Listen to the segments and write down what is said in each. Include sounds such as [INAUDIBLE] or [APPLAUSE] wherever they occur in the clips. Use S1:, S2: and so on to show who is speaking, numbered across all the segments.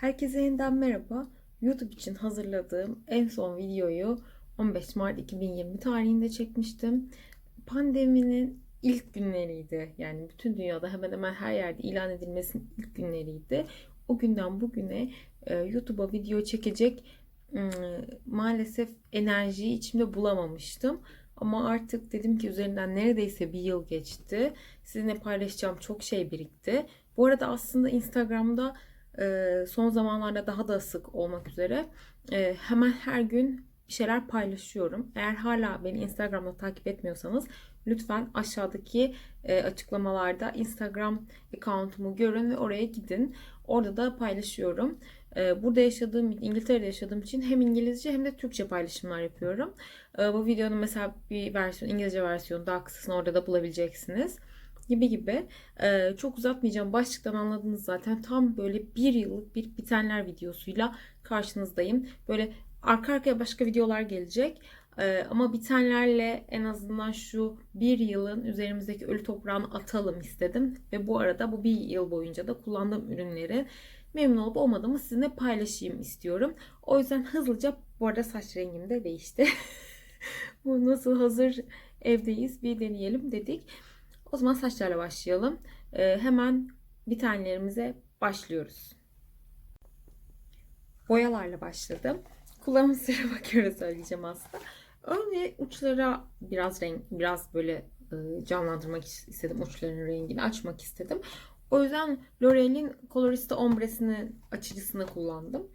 S1: Herkese yeniden merhaba. YouTube için hazırladığım en son videoyu 15 Mart 2020 tarihinde çekmiştim. Pandeminin ilk günleriydi. Yani bütün dünyada hemen hemen her yerde ilan edilmesinin ilk günleriydi. O günden bugüne e, YouTube'a video çekecek ım, maalesef enerjiyi içimde bulamamıştım. Ama artık dedim ki üzerinden neredeyse bir yıl geçti. Sizinle paylaşacağım çok şey birikti. Bu arada aslında Instagram'da son zamanlarda daha da sık olmak üzere e, hemen her gün bir şeyler paylaşıyorum. Eğer hala beni Instagram'da takip etmiyorsanız lütfen aşağıdaki e, açıklamalarda Instagram account'umu görün ve oraya gidin. Orada da paylaşıyorum. E, Burada yaşadığım, İngiltere'de yaşadığım için hem İngilizce hem de Türkçe paylaşımlar yapıyorum. Bu videonun mesela bir versiyon, İngilizce versiyonu daha kısasını orada da bulabileceksiniz gibi gibi. Ee, çok uzatmayacağım. Başlıktan anladınız zaten. Tam böyle bir yıllık bir bitenler videosuyla karşınızdayım. Böyle arka arkaya başka videolar gelecek. Ee, ama bitenlerle en azından şu bir yılın üzerimizdeki ölü toprağını atalım istedim. Ve bu arada bu bir yıl boyunca da kullandığım ürünleri memnun olup olmadığımı sizinle paylaşayım istiyorum. O yüzden hızlıca bu arada saç rengim de değişti. [LAUGHS] bu nasıl hazır evdeyiz bir deneyelim dedik. O zaman saçlarla başlayalım. Ee, hemen bitenlerimize başlıyoruz. Boyalarla başladım. Kullanım [LAUGHS] sırrı bakıyoruz söyleyeceğim aslında. Önce uçlara biraz renk, biraz böyle e, canlandırmak istedim. Uçların rengini açmak istedim. O yüzden L'Oreal'in Colorista Ombre'sini açıcısını kullandım.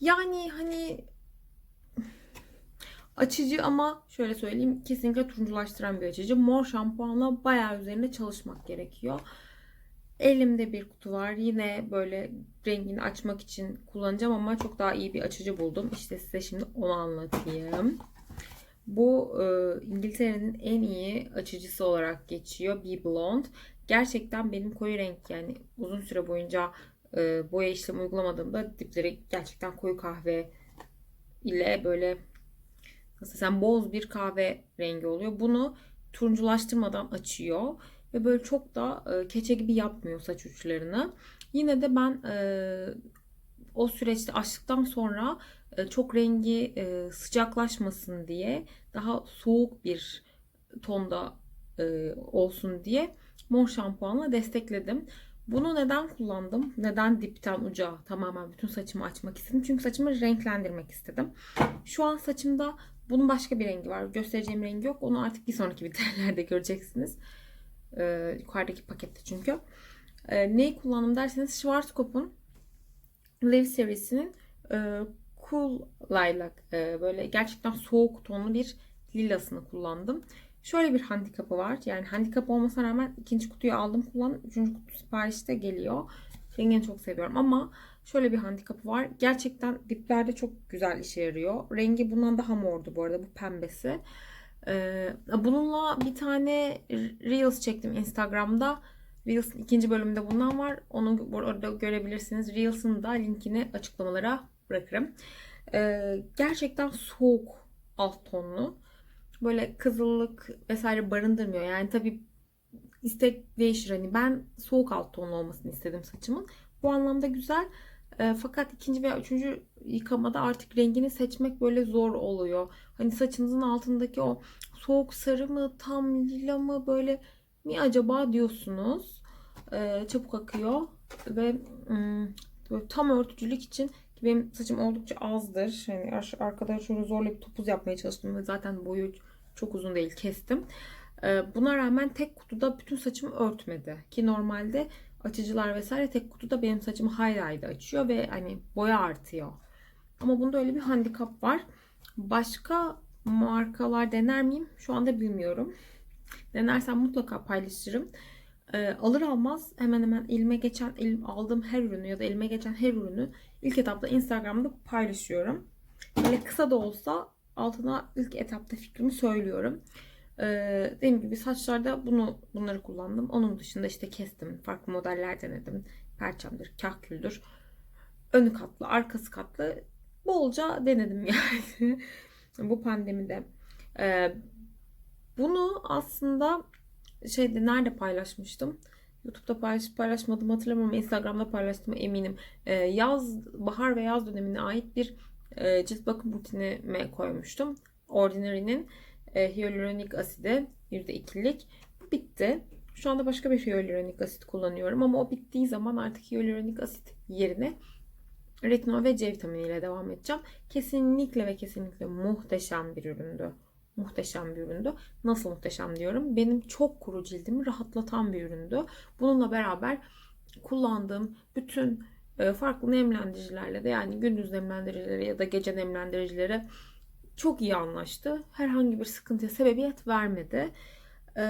S1: Yani hani Açıcı ama şöyle söyleyeyim kesinlikle turunculaştıran bir açıcı. Mor şampuanla bayağı üzerinde çalışmak gerekiyor. Elimde bir kutu var. Yine böyle rengini açmak için kullanacağım ama çok daha iyi bir açıcı buldum. İşte size şimdi onu anlatayım. Bu e, İngiltere'nin en iyi açıcısı olarak geçiyor. Be Blonde. Gerçekten benim koyu renk yani uzun süre boyunca e, boya işlemi uygulamadığımda dipleri gerçekten koyu kahve ile böyle sen boz bir kahve rengi oluyor. Bunu turunculaştırmadan açıyor ve böyle çok da e, keçe gibi yapmıyor saç uçlarını. Yine de ben e, o süreçte açtıktan sonra e, çok rengi e, sıcaklaşmasın diye daha soğuk bir tonda e, olsun diye mor şampuanla destekledim. Bunu neden kullandım? Neden dipten uca tamamen bütün saçımı açmak istedim? Çünkü saçımı renklendirmek istedim. Şu an saçımda bunun başka bir rengi var. Göstereceğim rengi yok. Onu artık bir sonraki [LAUGHS] videolarda göreceksiniz. Ee, yukarıdaki pakette çünkü. Ee, neyi kullandım derseniz Schwarzkopf'un Live serisinin e, Cool Lilac e, böyle gerçekten soğuk tonlu bir lilasını kullandım. Şöyle bir handikapı var. Yani handikap olmasına rağmen ikinci kutuyu aldım kullandım. Üçüncü kutu siparişte geliyor. Rengini çok seviyorum ama şöyle bir handikapı var. Gerçekten diplerde çok güzel işe yarıyor. Rengi bundan daha mordu bu arada. Bu pembesi. Ee, bununla bir tane Reels çektim Instagram'da. Reels'in ikinci bölümünde bundan var. Onu orada görebilirsiniz. Reels'ın da linkini açıklamalara bırakırım. Ee, gerçekten soğuk alt tonlu. Böyle kızıllık vesaire barındırmıyor. Yani tabii istek değişir. Hani ben soğuk alt tonlu olmasını istedim saçımın. Bu anlamda güzel. E, fakat ikinci veya üçüncü yıkamada artık rengini seçmek böyle zor oluyor. Hani saçınızın altındaki o soğuk sarı mı, tam lila mı böyle mi acaba diyorsunuz. E, çabuk akıyor ve hmm, böyle tam örtücülük için ki benim saçım oldukça azdır. Yani arkada şöyle zorla bir topuz yapmaya çalıştım ve zaten boyu çok uzun değil kestim. E, buna rağmen tek kutuda bütün saçımı örtmedi. Ki normalde açıcılar vesaire tek kutuda benim saçımı hayli hayli açıyor ve hani boya artıyor. Ama bunda öyle bir handikap var. Başka markalar dener miyim? Şu anda bilmiyorum. Denersem mutlaka paylaşırım. E, alır almaz hemen hemen elime geçen elim aldığım her ürünü ya da elime geçen her ürünü ilk etapta Instagram'da paylaşıyorum. Böyle kısa da olsa altına ilk etapta fikrimi söylüyorum. Ee, dediğim gibi saçlarda bunu bunları kullandım. Onun dışında işte kestim. Farklı modeller denedim. Perçemdir, kahküldür. Önü katlı, arkası katlı. Bolca denedim [LAUGHS] yani. Bu pandemide. Ee, bunu aslında şeyde nerede paylaşmıştım? YouTube'da paylaş, paylaşmadım hatırlamıyorum. Instagram'da paylaştım eminim. Ee, yaz, bahar ve yaz dönemine ait bir e, cilt bakım rutinime koymuştum. Ordinary'nin e, hyaluronik asidi %2'lik. Bu bitti. Şu anda başka bir hyaluronik asit kullanıyorum ama o bittiği zaman artık hyaluronik asit yerine retinol ve C vitamini ile devam edeceğim. Kesinlikle ve kesinlikle muhteşem bir üründü. Muhteşem bir üründü. Nasıl muhteşem diyorum? Benim çok kuru cildimi rahatlatan bir üründü. Bununla beraber kullandığım bütün e, farklı nemlendiricilerle de yani gündüz nemlendiricileri ya da gece nemlendiricileri çok iyi anlaştı. Herhangi bir sıkıntıya sebebiyet vermedi. Ee,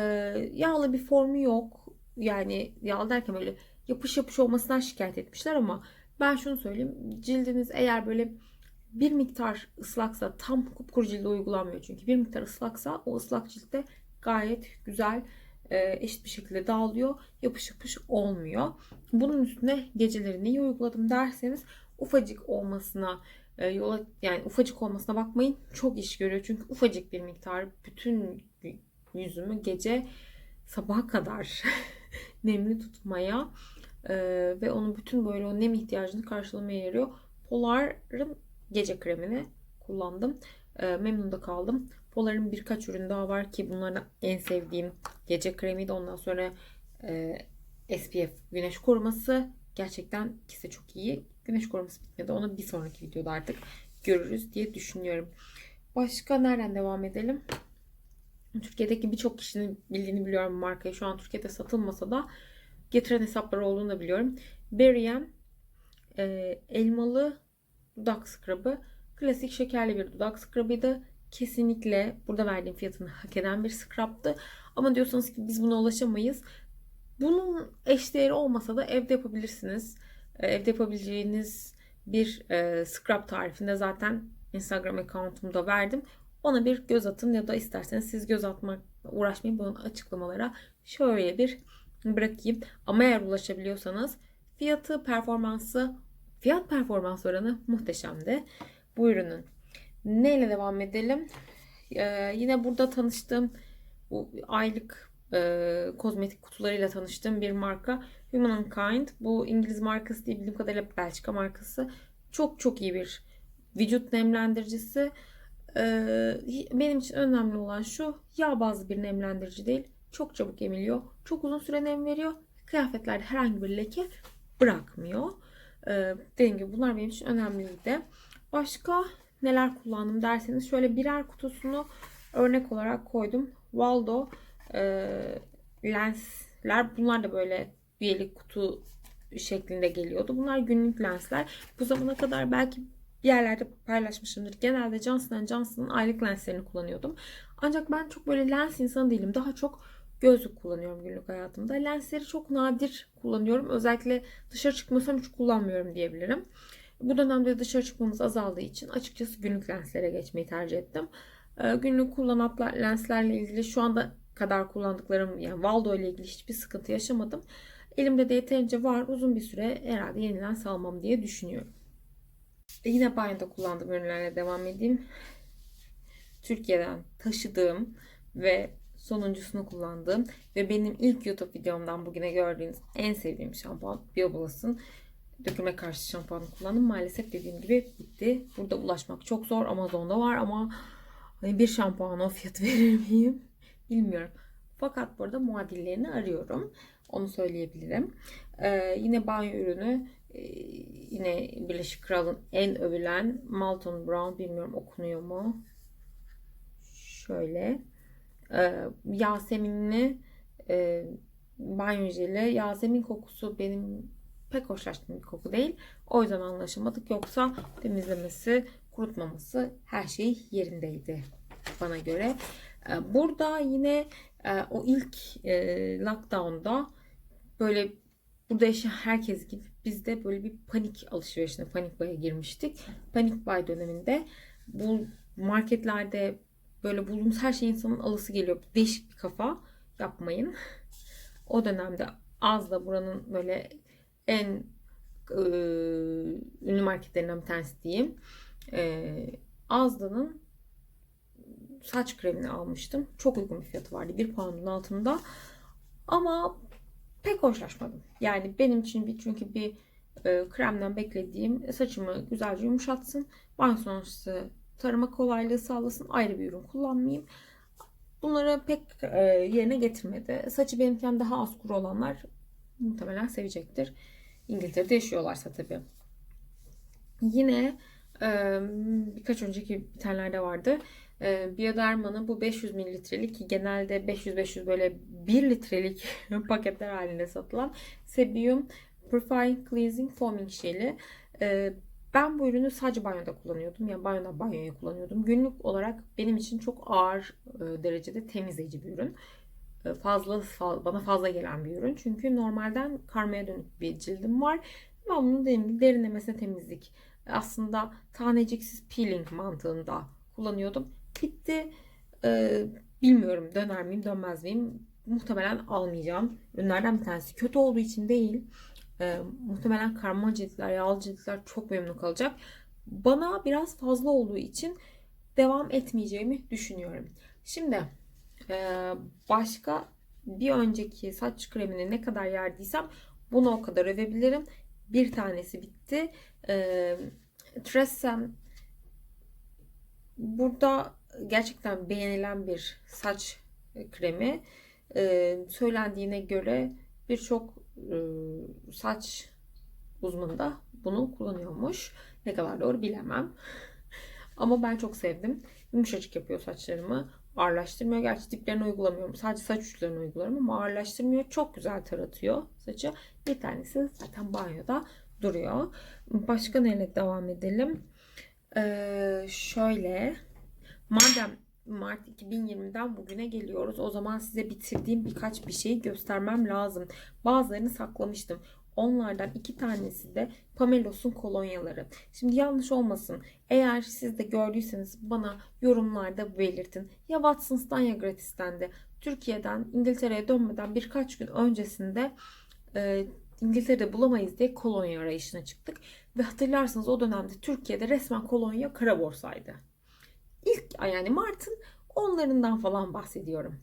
S1: yağlı bir formu yok. Yani yağlı derken böyle yapış yapış olmasından şikayet etmişler ama ben şunu söyleyeyim. Cildiniz eğer böyle bir miktar ıslaksa tam kupkuru cilde uygulanmıyor çünkü bir miktar ıslaksa o ıslak ciltte gayet güzel e, eşit bir şekilde dağılıyor. Yapış yapış olmuyor. Bunun üstüne geceleri neyi uyguladım derseniz ufacık olmasına e, yola yani ufacık olmasına bakmayın. Çok iş görüyor. Çünkü ufacık bir miktar bütün yüzümü gece sabaha kadar [LAUGHS] nemli tutmaya e, ve onun bütün böyle o nem ihtiyacını karşılamaya yarıyor. Polar'ın gece kremini kullandım. E, memnun da kaldım. Polar'ın birkaç ürün daha var ki bunlardan en sevdiğim gece kremiydi. Ondan sonra e, SPF güneş koruması. Gerçekten ikisi çok iyi. Güneş koruması bitmedi. Onu bir sonraki videoda artık görürüz diye düşünüyorum. Başka nereden devam edelim? Türkiye'deki birçok kişinin bildiğini biliyorum markayı. Şu an Türkiye'de satılmasa da getiren hesapları olduğunu da biliyorum. Berriem e, elmalı dudak scrub'ı. Klasik şekerli bir dudak scrub'ıydı. Kesinlikle burada verdiğim fiyatını hak eden bir scrub'tı. Ama diyorsanız ki biz buna ulaşamayız. Bunun eşdeğeri olmasa da evde yapabilirsiniz. E, evde yapabileceğiniz bir e, scrub tarifinde zaten Instagram account'umda verdim. Ona bir göz atın ya da isterseniz siz göz atmak uğraşmayın. Bunun açıklamalara şöyle bir bırakayım. Ama eğer ulaşabiliyorsanız fiyatı, performansı, fiyat performans oranı muhteşemdi bu ürünün. Neyle devam edelim? Ee, yine burada tanıştığım bu aylık e, kozmetik kutularıyla tanıştığım bir marka Humankind. Bu İngiliz markası değil bildiğim kadarıyla Belçika markası. Çok çok iyi bir vücut nemlendiricisi. Ee, benim için önemli olan şu yağ bazlı bir nemlendirici değil. Çok çabuk emiliyor. Çok uzun süre nem veriyor. Kıyafetlerde herhangi bir leke bırakmıyor. Ee, dediğim gibi bunlar benim için önemliydi. Başka neler kullandım derseniz şöyle birer kutusunu örnek olarak koydum. Waldo e, lensler bunlar da böyle üyelik kutu şeklinde geliyordu. Bunlar günlük lensler. Bu zamana kadar belki bir yerlerde paylaşmışımdır. Genelde Johnson Johnson'ın aylık lenslerini kullanıyordum. Ancak ben çok böyle lens insanı değilim. Daha çok gözlük kullanıyorum günlük hayatımda. Lensleri çok nadir kullanıyorum. Özellikle dışarı çıkmasam hiç kullanmıyorum diyebilirim. Bu dönemde dışarı çıkmamız azaldığı için açıkçası günlük lenslere geçmeyi tercih ettim. Ee, günlük kullanan lenslerle ilgili şu anda kadar kullandıklarım yani Waldo ile ilgili hiçbir sıkıntı yaşamadım. Elimde de yeterince var. Uzun bir süre herhalde yeni lens almam diye düşünüyorum. Yine banyoda kullandığım ürünlerle devam edeyim. Türkiye'den taşıdığım ve sonuncusunu kullandığım ve benim ilk YouTube videomdan bugüne gördüğünüz en sevdiğim şampuan Bioblast'ın döküme karşı şampuanı kullandım. Maalesef dediğim gibi bitti. Burada ulaşmak çok zor. Amazon'da var ama hani bir şampuana fiyat [LAUGHS] verir miyim? Bilmiyorum. Fakat burada muadillerini arıyorum. Onu söyleyebilirim. Ee, yine banyo ürünü ee, yine Birleşik Kral'ın en övülen Malton Brown bilmiyorum okunuyor mu? Şöyle e, Yaseminli e, banyo jeli. Yasemin kokusu benim pek hoşlaştığım bir koku değil. O yüzden anlaşamadık. Yoksa temizlemesi, kurutmaması her şey yerindeydi bana göre. E, burada yine e, o ilk e, lockdown'da böyle burada yaşayan herkes gibi biz de böyle bir panik alışverişine, panik baya girmiştik. Panik buy döneminde bu marketlerde böyle bulduğumuz her şey insanın alısı geliyor. Değişik bir kafa yapmayın. O dönemde az da buranın böyle en e, ünlü marketlerinden bir tanesi diyeyim. E, Azda'nın saç kremini almıştım. Çok uygun bir fiyatı vardı. Bir pound'un altında. Ama pek hoşlaşmadım. Yani benim için bir çünkü bir e, kremden beklediğim saçımı güzelce yumuşatsın. Banyo sonrası tarama kolaylığı sağlasın. Ayrı bir ürün kullanmayayım. Bunları pek e, yerine getirmedi. Saçı benimkinden daha az kuru olanlar muhtemelen sevecektir. İngiltere'de yaşıyorlarsa tabii. Yine e, birkaç önceki bitenlerde vardı. E, Bioderma'nın bu 500 mililitrelik genelde 500-500 böyle 1 litrelik [LAUGHS] paketler halinde satılan Sebium Purifying Cleansing Foaming Jel'i. E, ben bu ürünü sadece banyoda kullanıyordum. Yani banyoda banyoya kullanıyordum. Günlük olarak benim için çok ağır e, derecede temizleyici bir ürün. E, fazla bana fazla gelen bir ürün. Çünkü normalden karmaya dönük bir cildim var. Ben bunu dediğim gibi derinlemesine temizlik. Aslında taneciksiz peeling mantığında kullanıyordum. Bitti. E, bilmiyorum döner miyim dönmez miyim. Muhtemelen almayacağım. Ürünlerden bir tanesi. Kötü olduğu için değil. E, muhtemelen karma ciltler, yağlı ciltler çok memnun kalacak. Bana biraz fazla olduğu için devam etmeyeceğimi düşünüyorum. Şimdi e, başka bir önceki saç kremini ne kadar yerdiysem bunu o kadar övebilirim. Bir tanesi bitti. E, Tressem burada gerçekten beğenilen bir saç kremi. E, söylendiğine göre birçok e, saç uzmanı da bunu kullanıyormuş. Ne kadar doğru bilemem. Ama ben çok sevdim. Yumuşacık yapıyor saçlarımı. Ağırlaştırmıyor. Gerçi diplerini uygulamıyorum. Sadece saç uçlarını uyguluyorum ama ağırlaştırmıyor. Çok güzel taratıyor saçı. Bir tanesi zaten banyoda duruyor. Başka neyle devam edelim? Ee, şöyle. Madem Mart 2020'den bugüne geliyoruz. O zaman size bitirdiğim birkaç bir şeyi göstermem lazım. Bazılarını saklamıştım. Onlardan iki tanesi de Pamelos'un kolonyaları. Şimdi yanlış olmasın. Eğer siz de gördüyseniz bana yorumlarda belirtin. Ya Watsons'tan ya Gratis'ten de Türkiye'den İngiltere'ye dönmeden birkaç gün öncesinde e, İngiltere'de bulamayız diye kolonya arayışına çıktık. Ve hatırlarsanız o dönemde Türkiye'de resmen kolonya kara borsaydı. İlk yani Mart'ın onlarından falan bahsediyorum.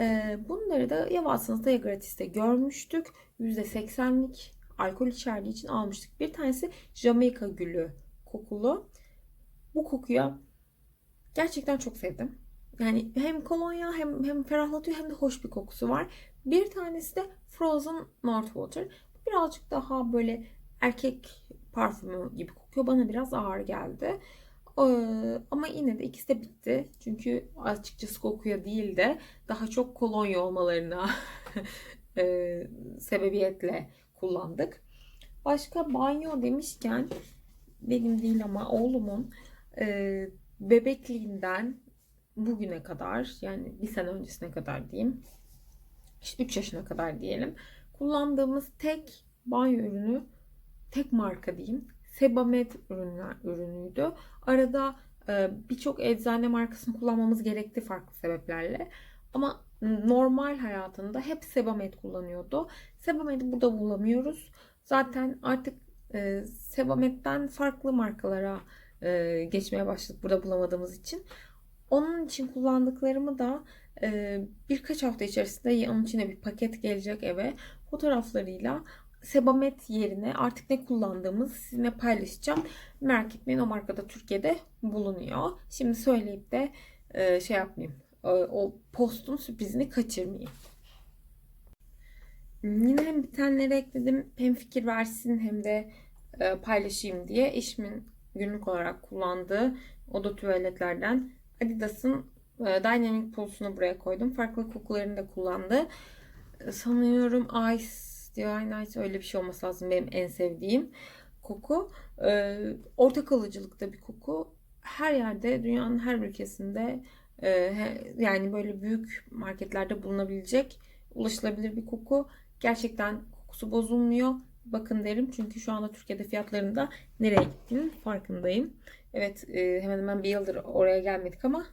S1: Ee, bunları da ya Watsons'ta ya Gratis'te görmüştük. %80'lik alkol içerdiği için almıştık. Bir tanesi Jamaika gülü kokulu. Bu kokuya gerçekten çok sevdim. Yani hem kolonya hem, hem ferahlatıyor hem de hoş bir kokusu var. Bir tanesi de Frozen Northwater. Birazcık daha böyle erkek parfümü gibi kokuyor. Bana biraz ağır geldi. Ee, ama yine de ikisi de bitti. Çünkü açıkçası kokuya değil de daha çok kolonya olmalarına [LAUGHS] e, sebebiyetle kullandık. Başka banyo demişken benim değil ama oğlumun e, bebekliğinden bugüne kadar yani bir sene öncesine kadar diyeyim işte 3 yaşına kadar diyelim kullandığımız tek banyo ürünü tek marka diyeyim Sebamed ürünler, ürünüydü. Arada e, birçok eczane markasını kullanmamız gerekti farklı sebeplerle. Ama normal hayatında hep Sebamed kullanıyordu. Sebamed'i burada bulamıyoruz. Zaten artık e, Sebamed'den farklı markalara e, geçmeye başladık burada bulamadığımız için. Onun için kullandıklarımı da e, birkaç hafta içerisinde onun içine bir paket gelecek eve fotoğraflarıyla Sebamed yerine artık ne kullandığımızı sizinle paylaşacağım. Merak etmeyin o markada Türkiye'de bulunuyor. Şimdi söyleyip de e, şey yapmayayım. E, o postun sürprizini kaçırmayayım. Yine hem bitenleri ekledim hem fikir versin hem de e, paylaşayım diye eşimin günlük olarak kullandığı oda tuvaletlerden Adidas'ın Dynamic Pulse'unu buraya koydum. Farklı kokularını da kullandı. Sanıyorum Ice Divine Ice öyle bir şey olması lazım benim en sevdiğim koku. E, orta kalıcılıkta bir koku. Her yerde dünyanın her ülkesinde e, yani böyle büyük marketlerde bulunabilecek ulaşılabilir bir koku. Gerçekten kokusu bozulmuyor. Bakın derim çünkü şu anda Türkiye'de fiyatlarında nereye gittiğinin farkındayım. Evet e, hemen hemen bir yıldır oraya gelmedik ama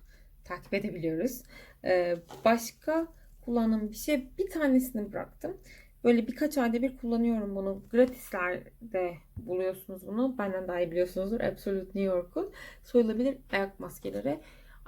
S1: takip edebiliyoruz. E, başka kullandığım bir şey bir tanesini bıraktım. Böyle birkaç ayda bir kullanıyorum bunu. Gratislerde buluyorsunuz bunu. Benden daha iyi biliyorsunuzdur. Absolute New York'un soyulabilir ayak maskeleri.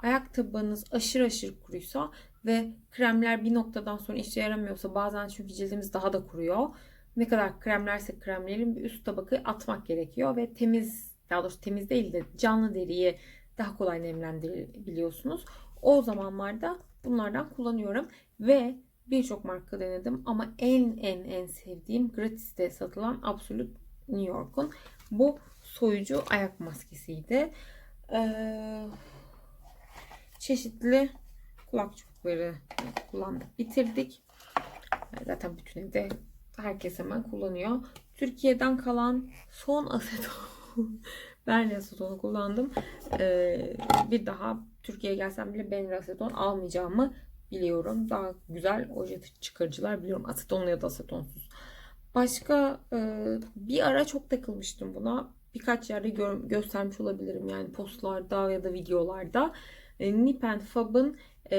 S1: Ayak tabanınız aşırı aşırı kuruysa ve kremler bir noktadan sonra işe yaramıyorsa bazen çünkü cildimiz daha da kuruyor. Ne kadar kremlerse kremleyelim bir üst tabakayı atmak gerekiyor ve temiz daha doğrusu temiz değil de canlı deriyi daha kolay nemlendirebiliyorsunuz. O zamanlarda bunlardan kullanıyorum ve birçok marka denedim ama en en en sevdiğim gratis'te satılan Absolute New York'un bu soyucu ayak maskesiydi. Ee, çeşitli kulak kullandık, bitirdik. Zaten bütün evde herkes hemen kullanıyor. Türkiye'den kalan son aseton [LAUGHS] ben asetonu kullandım. Ee, bir daha Türkiye'ye gelsem bile ben aseton almayacağımı biliyorum. Daha güzel oje çıkarıcılar biliyorum. Asetonlu ya da asetonsuz. Başka e, bir ara çok takılmıştım buna. Birkaç yerde gö- göstermiş olabilirim. Yani postlarda ya da videolarda. E, Nip and Fab'ın e,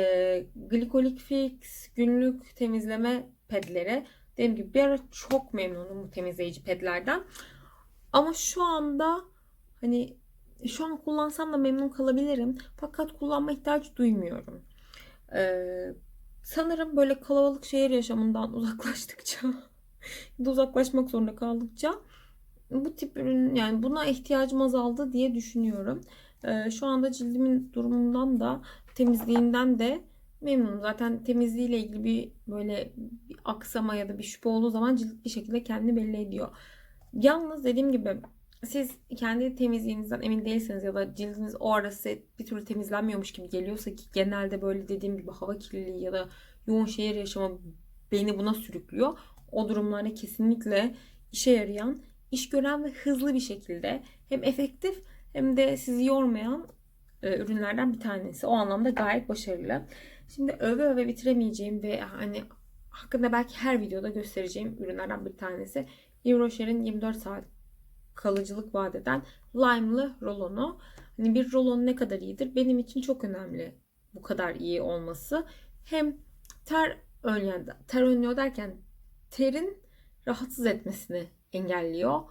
S1: Glycolic Fix günlük temizleme pedleri. Dediğim gibi bir ara çok memnunum bu temizleyici pedlerden. Ama şu anda hani şu an kullansam da memnun kalabilirim. Fakat kullanma ihtiyacı duymuyorum. Ee, sanırım böyle kalabalık şehir yaşamından [LAUGHS] uzaklaştıkça uzaklaşmak zorunda kaldıkça bu tip ürün yani buna ihtiyacım azaldı diye düşünüyorum. Ee, şu anda cildimin durumundan da temizliğinden de memnunum. Zaten temizliğiyle ilgili bir böyle bir aksama ya da bir şüphe olduğu zaman cilt bir şekilde kendini belli ediyor. Yalnız dediğim gibi siz kendi temizliğinizden emin değilseniz ya da cildiniz o arası bir türlü temizlenmiyormuş gibi geliyorsa ki genelde böyle dediğim gibi hava kirliliği ya da yoğun şehir yaşamı beni buna sürüklüyor. O durumlarda kesinlikle işe yarayan, iş gören ve hızlı bir şekilde hem efektif hem de sizi yormayan e, ürünlerden bir tanesi. O anlamda gayet başarılı. Şimdi öve öve bitiremeyeceğim ve hani hakkında belki her videoda göstereceğim ürünlerden bir tanesi. Yves Rocher'in 24 saat kalıcılık vaat eden lime'lı rolonu. Hani bir rolon ne kadar iyidir? Benim için çok önemli bu kadar iyi olması. Hem ter önleyen, ter önlüyor derken terin rahatsız etmesini engelliyor.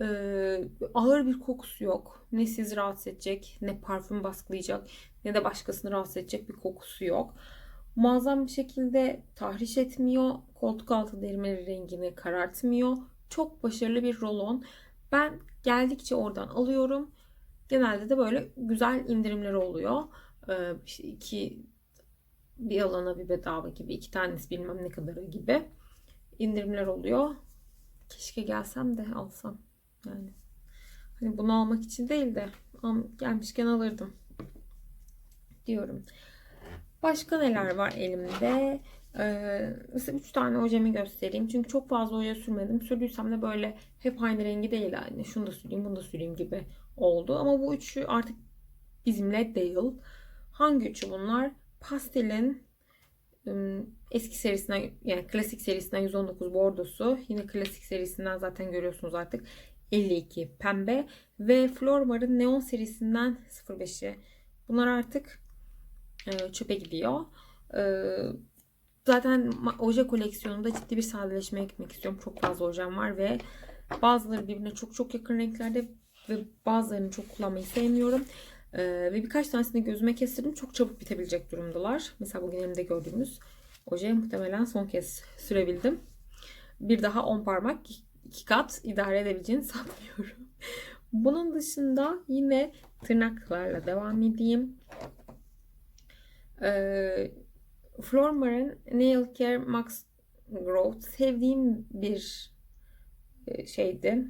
S1: Ee, ağır bir kokusu yok. Ne sizi rahatsız edecek, ne parfüm baskılayacak, ne de başkasını rahatsız edecek bir kokusu yok. Muazzam bir şekilde tahriş etmiyor. Koltuk altı derimeleri rengini karartmıyor. Çok başarılı bir rolon. Ben geldikçe oradan alıyorum. Genelde de böyle güzel indirimleri oluyor. Ee, iki bir alana bir bedava gibi iki tanesi bilmem ne kadarı gibi indirimler oluyor. Keşke gelsem de alsam. Yani hani bunu almak için değil de gelmişken alırdım diyorum. Başka neler var elimde? Ee, mesela 3 tane ojemi göstereyim. Çünkü çok fazla oje sürmedim. Sürdüysem de böyle hep aynı rengi değil. Yani şunu da süreyim, bunu da süreyim gibi oldu. Ama bu üçü artık bizimle değil. Hangi üçü bunlar? Pastel'in eski serisinden yani klasik serisinden 119 bordosu. Yine klasik serisinden zaten görüyorsunuz artık. 52 pembe ve Flormar'ın Neon serisinden 05'i. Bunlar artık çöpe gidiyor. Zaten oje koleksiyonunda ciddi bir sadeleşmeye gitmek istiyorum. Çok fazla ojem var ve bazıları birbirine çok çok yakın renklerde ve bazılarını çok kullanmayı sevmiyorum. Ee, ve birkaç tanesini gözüme kestirdim. Çok çabuk bitebilecek durumdalar. Mesela bugün elimde gördüğünüz oje muhtemelen son kez sürebildim. Bir daha 10 parmak iki kat idare edebileceğini [LAUGHS] sanmıyorum. Bunun dışında yine tırnaklarla devam edeyim. Ee, Flormar'ın Nail Care Max Growth sevdiğim bir e, şeydi.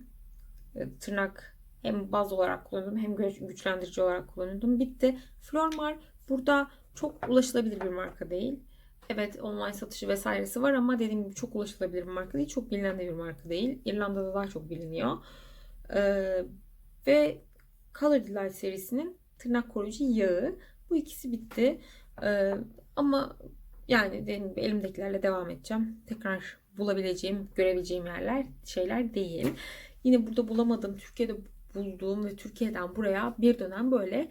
S1: E, tırnak hem baz olarak kullanıyordum hem güçlendirici olarak kullanıyordum. Bitti. Flormar burada çok ulaşılabilir bir marka değil. Evet online satışı vesairesi var ama dediğim gibi çok ulaşılabilir bir marka değil. Çok bilinen de bir marka değil. İrlanda'da daha çok biliniyor. Ee, ve Color Delight serisinin tırnak koruyucu yağı. Bu ikisi bitti. Ee, ama yani elimdekilerle devam edeceğim. Tekrar bulabileceğim, görebileceğim yerler, şeyler değil. Yine burada bulamadım. Türkiye'de bulduğum ve Türkiye'den buraya bir dönem böyle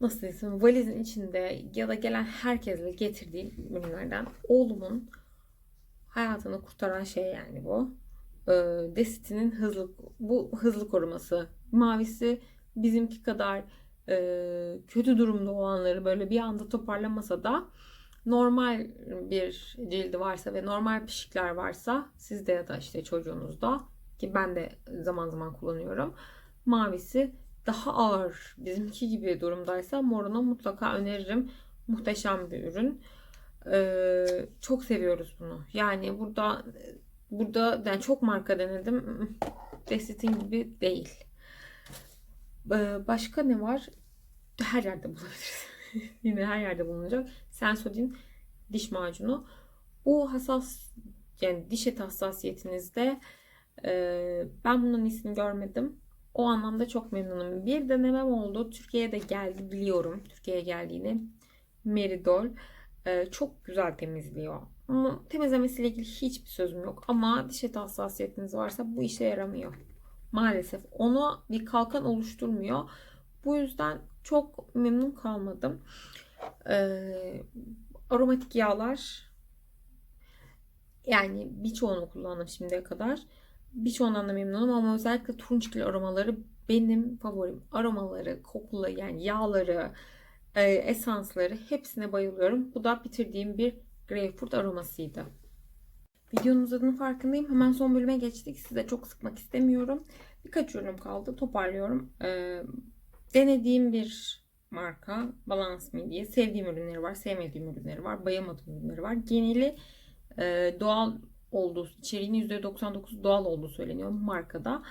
S1: nasıl desem valizin içinde ya da gelen herkesle getirdiğim ürünlerden oğlumun hayatını kurtaran şey yani bu. Ee, Desit'inin hızlı bu hızlı koruması. Mavisi bizimki kadar e, kötü durumda olanları böyle bir anda toparlamasa da normal bir cildi varsa ve normal pişikler varsa sizde ya da işte çocuğunuzda ki ben de zaman zaman kullanıyorum. Mavisi daha ağır bizimki gibi durumdaysa morunu mutlaka öneririm. Muhteşem bir ürün. Ee, çok seviyoruz bunu. Yani burada burada yani çok marka denedim. [LAUGHS] Desitin gibi değil. Ee, başka ne var? Her yerde bulabiliriz. [LAUGHS] Yine her yerde bulunacak. Sensodyne diş macunu. Bu hassas yani diş eti hassasiyetinizde e, ben bunun iyisini görmedim. O anlamda çok memnunum. Bir denemem oldu. Türkiye'ye de geldi biliyorum. Türkiye'ye geldiğini. Meridol. E, çok güzel temizliyor. Ama temizlemesiyle ilgili hiçbir sözüm yok. Ama diş eti hassasiyetiniz varsa bu işe yaramıyor. Maalesef. Onu bir kalkan oluşturmuyor. Bu yüzden çok memnun kalmadım. Ee, aromatik yağlar yani birçoğunu kullandım şimdiye kadar. Birçoğundan da memnunum ama özellikle turunçgil aromaları benim favorim. Aromaları, kokuları yani yağları, e, esansları hepsine bayılıyorum. Bu da bitirdiğim bir greyfurt aromasıydı. Videonun uzadığının farkındayım. Hemen son bölüme geçtik. Size çok sıkmak istemiyorum. Birkaç ürünüm kaldı. Toparlıyorum. Ee, denediğim bir marka Balance Me diye. Sevdiğim ürünleri var. Sevmediğim ürünleri var. Bayılmadığım ürünleri var. Geneli e, doğal olduğu, içeriğinin %99 doğal olduğu söyleniyor markada.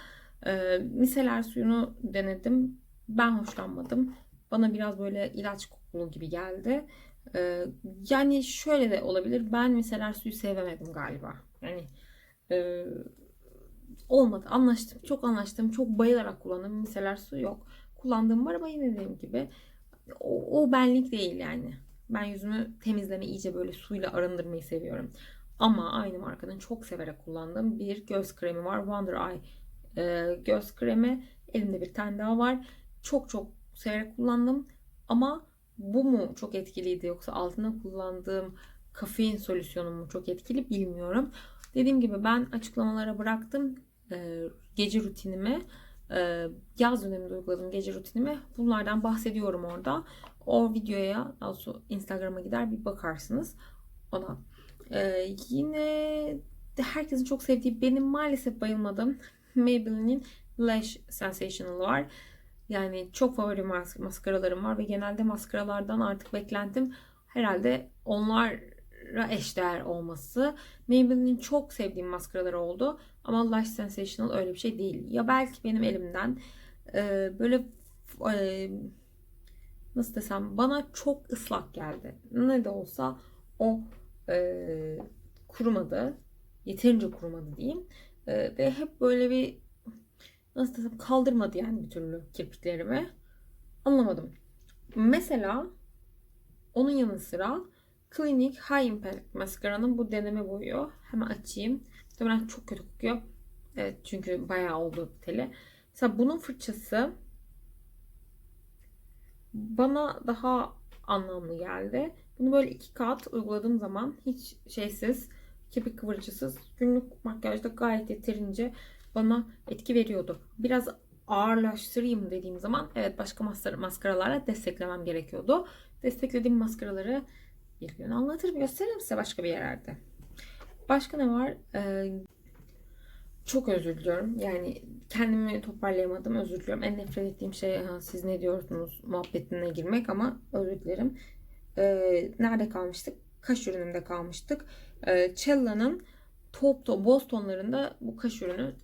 S1: E, miseler suyunu denedim. Ben hoşlanmadım. Bana biraz böyle ilaç kokulu gibi geldi. E, yani şöyle de olabilir. Ben miseler suyu sevemedim galiba. Yani e, olmadı. Anlaştım. Çok anlaştım. Çok bayılarak kullandım. Miseler su yok. Kullandığım var ama yine dediğim gibi o, o benlik değil yani. Ben yüzümü temizleme iyice böyle suyla arındırmayı seviyorum. Ama aynı markanın çok severek kullandığım bir göz kremi var. Wonder Eye e, göz kremi. Elimde bir tane daha var. Çok çok severek kullandım. Ama bu mu çok etkiliydi yoksa altına kullandığım kafein solüsyonu mu çok etkili bilmiyorum. Dediğim gibi ben açıklamalara bıraktım e, gece rutinimi. E, yaz döneminde uyguladığım gece rutinimi. Bunlardan bahsediyorum orada. O videoya daha Instagram'a gider bir bakarsınız ona. E, yine herkesin çok sevdiği benim maalesef bayılmadığım Maybelline'in Lash Sensational var. Yani çok favori mas- maskaralarım var ve genelde maskaralardan artık beklentim herhalde onlara eşdeğer olması. Maybelline'in çok sevdiğim maskaraları oldu ama Lash Sensational öyle bir şey değil. Ya belki benim elimden e, böyle e, nasıl desem bana çok ıslak geldi. Ne de olsa o e, kurumadı. Yeterince kurumadı diyeyim. E, ve hep böyle bir nasıl desem kaldırmadı yani bir türlü kirpiklerimi. Anlamadım. Mesela onun yanı sıra Clinique High Impact maskaranın bu deneme boyu. Hemen açayım. Muhtemelen çok kötü kokuyor. Evet çünkü bayağı oldu teli. Mesela bunun fırçası bana daha anlamlı geldi. Bunu böyle iki kat uyguladığım zaman hiç şeysiz, kirpik kıvırıcısız günlük makyajda gayet yeterince bana etki veriyordu. Biraz ağırlaştırayım dediğim zaman evet başka maskaralarla desteklemem gerekiyordu. Desteklediğim maskaraları bir gün anlatırım, gösteririm size başka bir yerlerde. Başka ne var? Ee, çok özür diliyorum. Yani kendimi toparlayamadım. Özür diliyorum. En nefret ettiğim şey ha, siz ne diyorsunuz muhabbetine girmek ama özür dilerim. Ee, nerede kalmıştık? Kaş ürününde kalmıştık. Ee, Cella'nın top top boz tonlarında bu kaş ürünü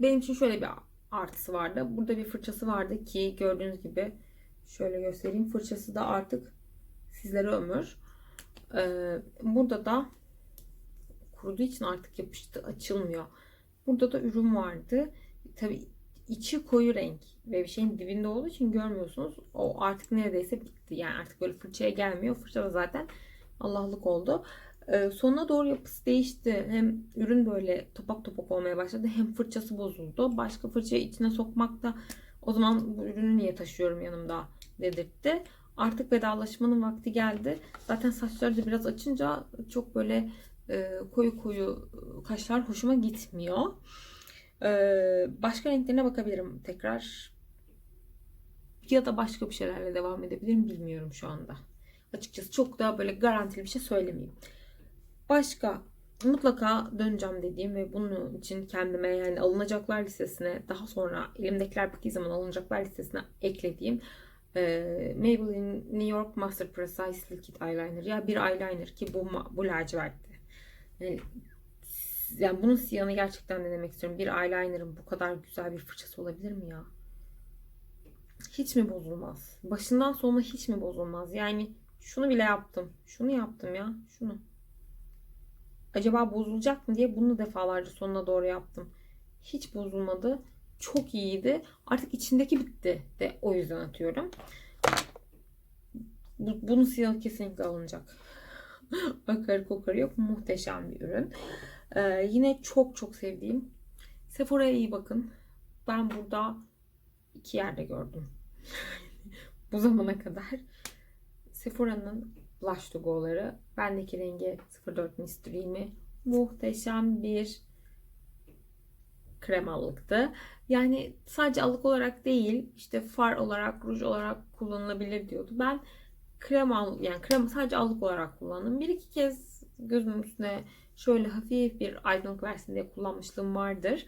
S1: benim için şöyle bir artısı vardı. Burada bir fırçası vardı ki gördüğünüz gibi şöyle göstereyim. Fırçası da artık sizlere ömür. Ee, burada da kuruduğu için artık yapıştı açılmıyor. Burada da ürün vardı. Tabi içi koyu renk ve bir şeyin dibinde olduğu için görmüyorsunuz. O artık neredeyse bitti. Yani artık böyle fırçaya gelmiyor. Fırça da zaten Allah'lık oldu. Ee, sonuna doğru yapısı değişti. Hem ürün böyle topak topak olmaya başladı. Hem fırçası bozuldu. Başka fırçayı içine sokmak da o zaman bu ürünü niye taşıyorum yanımda dedirtti. Artık vedalaşmanın vakti geldi. Zaten saçları da biraz açınca çok böyle e, koyu koyu kaşlar hoşuma gitmiyor. E, başka renklerine bakabilirim tekrar. Ya da başka bir şeylerle devam edebilirim bilmiyorum şu anda. Açıkçası çok da böyle garantili bir şey söylemeyeyim. Başka mutlaka döneceğim dediğim ve bunun için kendime yani alınacaklar listesine daha sonra elimdekiler bittiği zaman alınacaklar listesine eklediğim e, Maybelline New York Master Precise Liquid Eyeliner ya bir eyeliner ki bu bu lacivertti. Yani, yani bunun siyahını gerçekten denemek istiyorum. Bir eyeliner'ın bu kadar güzel bir fırçası olabilir mi ya? Hiç mi bozulmaz? Başından sonuna hiç mi bozulmaz? Yani şunu bile yaptım. Şunu yaptım ya. Şunu. Acaba bozulacak mı diye bunu defalarca sonuna doğru yaptım. Hiç bozulmadı. Çok iyiydi. Artık içindeki bitti de o yüzden atıyorum. Bu, bunun siyahı kesinlikle alınacak. [LAUGHS] Akarı kokarı yok. Muhteşem bir ürün. Ee, yine çok çok sevdiğim. Sephora'ya iyi bakın. Ben burada iki yerde gördüm. [LAUGHS] Bu zamana kadar. Sephora'nın Blush to Go'ları. Bendeki rengi 04 Mystery'mi muhteşem bir kremalıktı. Yani sadece allık olarak değil, işte far olarak, ruj olarak kullanılabilir diyordu. Ben krema yani krema sadece allık olarak kullandım. Bir iki kez gözümün üstüne şöyle hafif bir aydınlık versin diye kullanmışlığım vardır.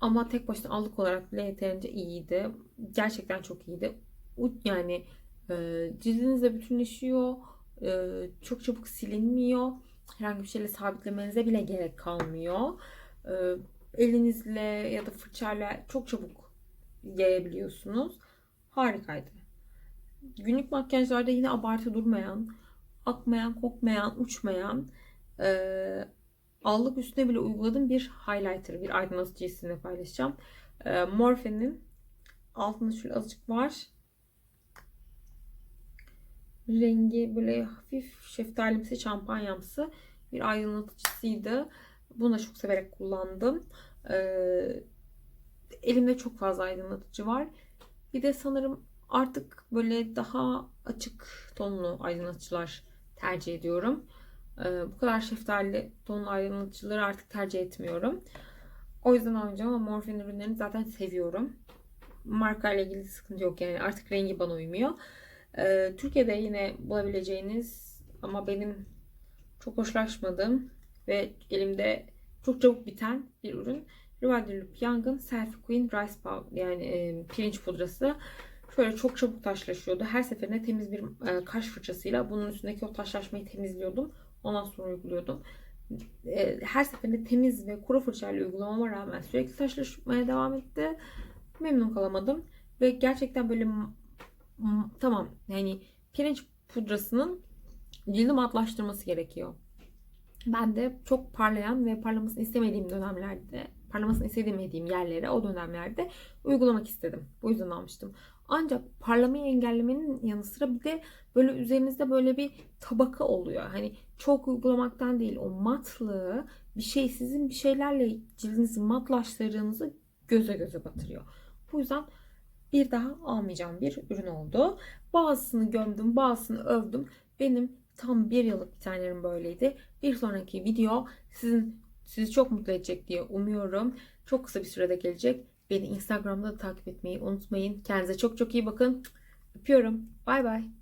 S1: Ama tek başına allık olarak bile yeterince iyiydi. Gerçekten çok iyiydi. Yani e, cildinizle bütünleşiyor. E, çok çabuk silinmiyor. Herhangi bir şeyle sabitlemenize bile gerek kalmıyor. E, elinizle ya da fırçayla çok çabuk yayabiliyorsunuz. Harikaydı. Günlük makyajlarda yine abartı durmayan, akmayan, kokmayan, uçmayan e, allık üstüne bile uyguladığım bir highlighter, bir aydınlatıcı sizinle paylaşacağım. E, Morphe'nin altında şöyle azıcık var. Rengi böyle hafif şeftalimsi, şampanyamsı bir aydınlatıcısıydı. Bunu da çok severek kullandım. Ee, elimde çok fazla aydınlatıcı var. Bir de sanırım artık böyle daha açık tonlu aydınlatıcılar tercih ediyorum. Ee, bu kadar şeftali tonlu aydınlatıcıları artık tercih etmiyorum. O yüzden almayacağım ama Morphe ürünlerini zaten seviyorum. Marka ile ilgili sıkıntı yok yani artık rengi bana uymuyor. Ee, Türkiye'de yine bulabileceğiniz ama benim çok hoşlaşmadığım ve elimde çok çabuk biten bir ürün. Loop Young'ın Selfie Queen Rice Powder yani e, pirinç pudrası. Şöyle çok çabuk taşlaşıyordu. Her seferinde temiz bir e, kaş fırçasıyla bunun üstündeki o taşlaşmayı temizliyordum. Ondan sonra uyguluyordum. E, her seferinde temiz ve kuru fırçayla uygulamama rağmen sürekli taşlaşmaya devam etti. Memnun kalamadım. Ve gerçekten böyle tamam yani pirinç pudrasının cildi matlaştırması gerekiyor. Ben de çok parlayan ve parlamasını istemediğim dönemlerde, parlamasını istemediğim yerlere o dönemlerde uygulamak istedim. Bu yüzden almıştım. Ancak parlamayı engellemenin yanı sıra bir de böyle üzerinizde böyle bir tabaka oluyor. Hani çok uygulamaktan değil o matlığı bir şey sizin bir şeylerle cildinizi matlaştırdığınızı göze göze batırıyor. Bu yüzden bir daha almayacağım bir ürün oldu. Bazısını gömdüm, bazısını övdüm. Benim tam bir yıllık bitenlerim böyleydi. Bir sonraki video sizin sizi çok mutlu edecek diye umuyorum. Çok kısa bir sürede gelecek. Beni Instagram'da da takip etmeyi unutmayın. Kendinize çok çok iyi bakın. Öpüyorum. Bay bay.